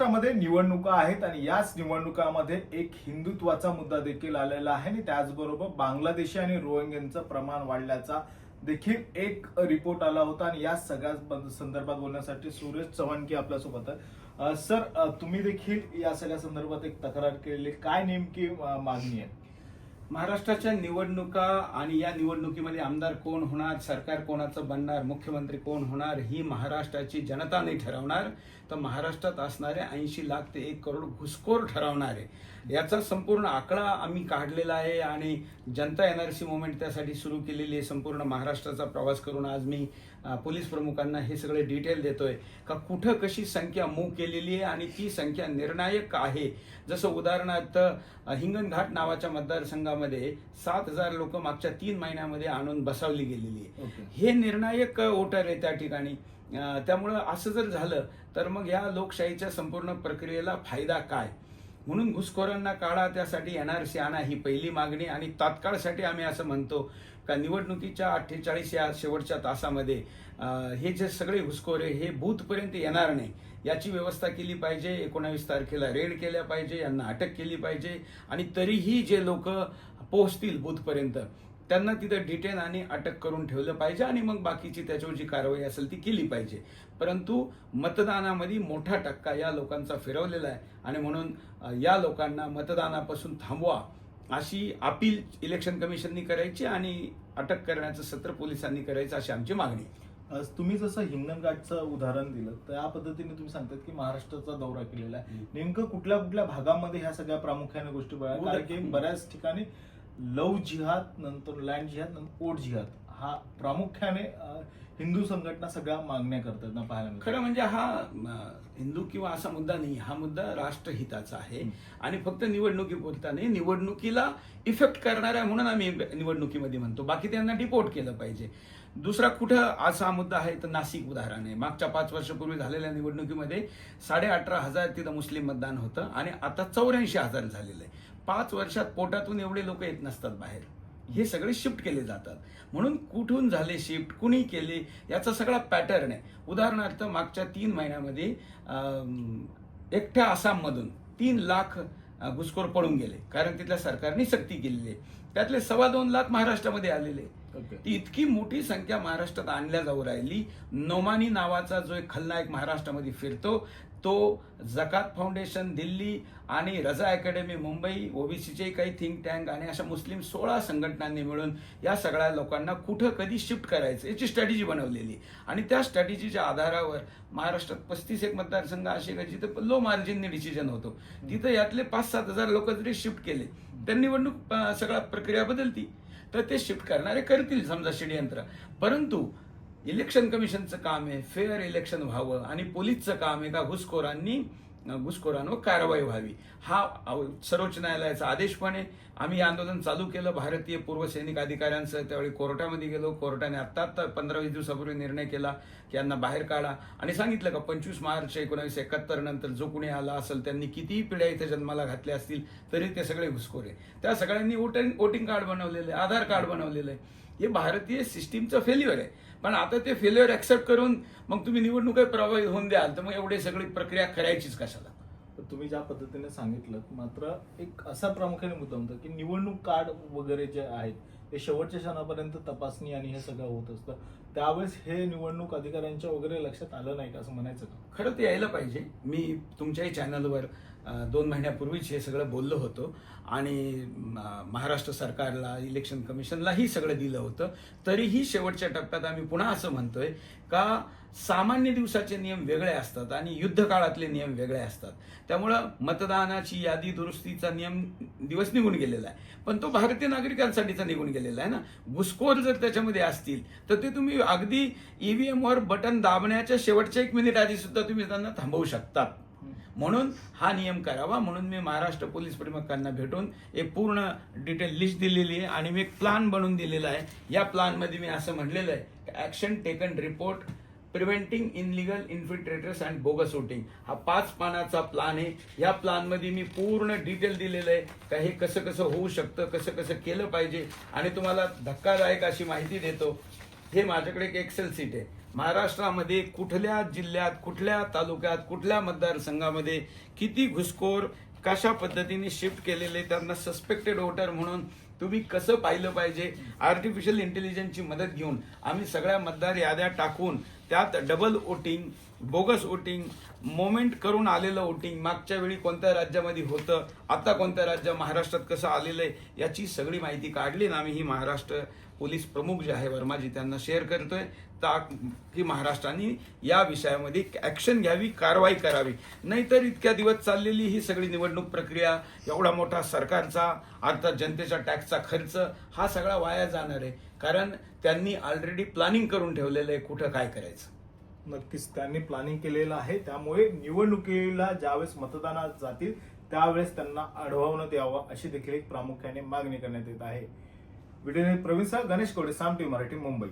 महाराष्ट्रामध्ये निवडणुका आहेत आणि याच निवडणुकामध्ये एक हिंदुत्वाचा मुद्दा देखील आलेला आहे. आणि त्याचबरोबर बांगलादेशी आणि रोहिंग्यांचं प्रमाण वाढल्याचा देखील एक रिपोर्ट आला होता. आणि या सगळ्या संदर्भात बोलण्यासाठी सुरेश चव्हाणकी आपल्यासोबत आहे सर तुम्ही देखील या सगळ्या संदर्भात एक तक्रार केलेली. काय नेमकी मागणी आहे? महाराष्ट्राच्या निवडणुका आणि या निवडणुकीमध्ये आमदार कोण होणार सरकार कोणाचं बनणार मुख्यमंत्री कोण होणार ही महाराष्ट्राची जनता नाही ठरवणार. तर महाराष्ट्रात असणारे ऐंशी लाख ते एक करोड घुसखोर ठरवणार. आहे याचा संपूर्ण आकडा आम्ही काढलेला आहे आणि जनता एनआरसी मुवमेंट त्यासाठी सुरू केलेली आहे. संपूर्ण महाराष्ट्राचा प्रवास करून आज मी पोलीस प्रमुखांना हे सगळे डिटेल देतोय. का कुठं कशी संख्या मूव्ह केलेली आहे आणि ती संख्या निर्णायक आहे? जसं उदाहरणार्थ हिंगणघाट नावाच्या मतदारसंघामध्ये सात हजार लोक मागच्या तीन महिन्यामध्ये आणून बसवली गेलेली आहे. ओके. हे निर्णायक वोटर आहे त्या ठिकाणी. त्यामुळं असं जर झालं तर मग या लोकशाहीच्या संपूर्ण प्रक्रियेला फायदा काय? म्हणून घुसखोरांना काढा त्यासाठी एनआरसी आणा ही पहिली मागणी आणि तात्काळसाठी आम्ही असं म्हणतो का निवडणुकीच्या अठ्ठेचाळीस या शेवटच्या तासामध्ये हे जे सगळे घुसखोरे हे बूथपर्यंत येणार नाही. याची व्यवस्था केली पाहिजे एकोणावीस तारखेला रेड केल्या पाहिजे यांना अटक केली पाहिजे आणि तरीही जे लोक पोहोचतील बूथपर्यंत त्यांना तिथं डिटेन आणि अटक करून ठेवलं पाहिजे आणि मग बाकीची त्याच्यावर जी कारवाई असेल ती केली पाहिजे. परंतु मतदानामध्ये मोठा टक्का या लोकांचा फिरवलेला आहे आणि म्हणून या लोकांना मतदानापासून थांबवा अशी अपील इलेक्शन कमिशननी करायची आणि अटक करण्याचं सत्र पोलिसांनी करायचं अशी आमची मागणी तुम्ही जसं हिंगणघाटचं उदाहरण दिलं त्या पद्धतीने तुम्ही सांगतात की महाराष्ट्राचा दौरा केलेला आहे. नेमकं कुठल्या कुठल्या भागामध्ये ह्या सगळ्या प्रामुख्याने गोष्टी बघा उदा- कारण की बऱ्याच ठिकाणी लव जिहाद नंतर लँड जिहाद नंतर ओट जिहाद हा प्रामुख्याने हिंदू संघटना सगळ्या मागण्या करतात ना पाहायला. खरं म्हणजे हा हिंदू किंवा असा मुद्दा नाही हा मुद्दा राष्ट्रहिताचा आहे. आणि फक्त निवडणुकीपुरता नाही निवडणुकीला इफेक्ट करणाऱ्या म्हणून आम्ही निवडणुकीमध्ये म्हणतो. बाकी त्यांना डिपोर्ट केलं पाहिजे. दुसरा कुठं असा मुद्दा आहे तर नाशिक उदाहरण आहे. मागच्या पाच वर्षापूर्वी झालेल्या निवडणुकीमध्ये साडे अठरा हजार तिथं मुस्लिम मतदान होतं आणि आता चौऱ्याऐंशी हजार झालेलं आहे. पाच वर्षात पोटातून एवढे लोक येत नसतात बाहेर. हे सगळे शिफ्ट केले जातात. म्हणून कुठून झाले शिफ्ट कुणी केले याचा सगळा पॅटर्न आहे. उदाहरणार्थ मागच्या तीन महिन्यामध्ये एकट्या आसाममधून तीन लाख घुसखोर पळून गेले. कारण तिथल्या सरकारने सक्ती केलेली आहे. त्यातले सव्वा दोन लाख महाराष्ट्रामध्ये आलेले ओके. ती इतकी मोठी संख्या महाराष्ट्रात आणल्या जाऊ राहिली. नोमानी नावाचा जो एक खलनायक महाराष्ट्रामध्ये फिरतो तो जकात फाउंडेशन दिल्ली आणि रजा अकॅडमी मुंबई ओबीसीचे काही थिंक टँक आणि अशा मुस्लिम सोळा संघटनांनी मिळून या सगळ्या लोकांना कुठं कधी शिफ्ट करायचं याची स्ट्रॅटेजी बनवलेली. आणि त्या स्ट्रॅटेजीच्या आधारावर महाराष्ट्रात पस्तीस एक मतदारसंघ असे का जिथं लो मार्जिनने डिसिजन होतो. तिथं यातले पाच सात हजार लोक जरी शिफ्ट केले तर निवडणूक सगळ्या प्रक्रिया बदलती. तर ते शिफ्ट करणारे करतील समजा षडयंत्र. परंतु इलेक्शन कमिशनचं काम आहे फेअर इलेक्शन व्हावं आणि पोलीसचं काम आहे का घुसखोरांनी घुसखोरांवर कारवाई व्हावी. हा सर्वोच्च न्यायालयाचा आदेश पण आहे. आम्ही आंदोलन चालू केलं. भारतीय पूर्व सैनिक अधिकाऱ्यांचं त्यावेळी कोर्टामध्ये गेलो. कोर्टाने आत्ता आत्ता पंधरा वीस दिवसापूर्वी निर्णय केला की यांना बाहेर काढा. आणि सांगितलं का पंचवीस मार्च एकोणावीसशे एकाहत्तर नंतर जो कुणी आला असेल त्यांनी कितीही पिढ्या इथे जन्माला घातल्या असतील तरी ते सगळे घुसखोरे त्या सगळ्यांनी वोटिंग वोटिंग कार्ड बनवलेलं आहे आधार कार्ड बनवलेलं आहे. हे भारतीय सिस्टीमचं फेल्युअर आहे. पण आता ते फेल्युअर ऍक्सेप्ट करून मग तुम्ही निवडणुका प्रभावित होऊन द्याल तर मग एवढी सगळी प्रक्रिया करायचीच कशाला? तर तुम्ही ज्या पद्धतीने सांगितलं मात्र एक असा प्रामुख्याने मुद्दा होता की निवडणूक कार्ड वगैरे जे आहेत ते शेवटच्या क्षणापर्यंत तपासणी आणि हे सगळं होत असतं. त्यावेळेस हे निवडणूक अधिकाऱ्यांच्या वगैरे लक्षात आलं नाही का असं म्हणायचं का? खरं ते यायला पाहिजे. मी तुमच्याही चॅनलवर दोन महिन्यापूर्वीच हे सगळं बोललो होतो आणि महाराष्ट्र सरकारला इलेक्शन कमिशनलाही सगळं दिलं होतं. तरीही शेवटच्या टप्प्यात आम्ही पुन्हा असं म्हणतोय का सामान्य दिवसाचे नियम वेगळे असतात आणि युद्ध काळातले नियम वेगळे असतात. त्यामुळं मतदानाची यादी दुरुस्तीचा नियम दिवस निघून गेलेला आहे. पण तो भारतीय नागरिकांसाठीचा निघून गेलेला आहे ना. घुसखोर जर त्याच्यामध्ये असतील तर ते तुम्ही अगदी ईव्हीएमवर बटन दाबण्याच्या शेवटच्या एक मिनिट आधी सुद्धा तुम्ही त्यांना थांबवू शकतात. म्हणून हा नियम करावा. म्हणून मी महाराष्ट्र पोलीस प्रमुखांना भेटून एक पूर्ण डिटेल लिस्ट दिलेली आहे आणि मी एक प्लान बनवून दिलेला आहे. या प्लानमध्ये मी असं म्हणलेलं आहे action taken report preventing illegal infiltrators and bogus voting हा पाच पानाचा प्लान आहे. या प्लानमध्ये मी पूर्ण डिटेल दिलेलं आहे का हे कसं कसं होऊ शकतं कसं कसं केलं पाहिजे आणि तुम्हाला धक्कादायक अशी माहिती देतो. हे माझ्याकडे एक एक्सेल सीट आहे. महाराष्ट्रामध्ये कुठल्या जिल्ह्यात कुठल्या तालुक्यात कुठल्या मतदारसंघामध्ये किती घुसखोर कशा पद्धतीने शिफ्ट केलेले त्यांना सस्पेक्टेड वोटर म्हणून तुम्ही कसं पाहिलं पाहिजे? आर्टिफिशियल इंटेलिजन्सची मदत घेऊन आम्ही सगळ्या मतदार याद्या टाकून त्यात double voting bogus voting moment करून आलेलं वोटिंग मागच्या वेळी कोणत्या राज्यामध्ये होतं आता कोणत्या राज्य महाराष्ट्रात कसं आलेलं आहे याची सगळी माहिती काढली ना आम्ही ही महाराष्ट्र पोलीस प्रमुख जे आहे वर्माजी त्यांना शेअर करतोय. ता की महाराष्ट्राने या विषयामध्ये ॲक्शन घ्यावी कारवाई करावी. नाहीतर इतक्या दिवस चाललेली ही सगळी निवडणूक प्रक्रिया एवढा मोठा सरकारचा अर्थात जनतेच्या टॅक्सचा खर्च हा सगळा वाया जाणार आहे. कारण त्यांनी ऑलरेडी प्लॅनिंग करून ठेवलेलं आहे कुठं काय करायचं. नक्कीच त्यांनी प्लॅनिंग केलेलं आहे. त्यामुळे निवडणुकीला ज्यावेळेस मतदानात जातील त्यावेळेस त्यांना अडवण्यात यावं अशी देखील एक प्रामुख्याने मागणी करण्यात येत आहे. व्हिडिओ प्रवीण सह गणेश कोडे साम टी मराठी मुंबई.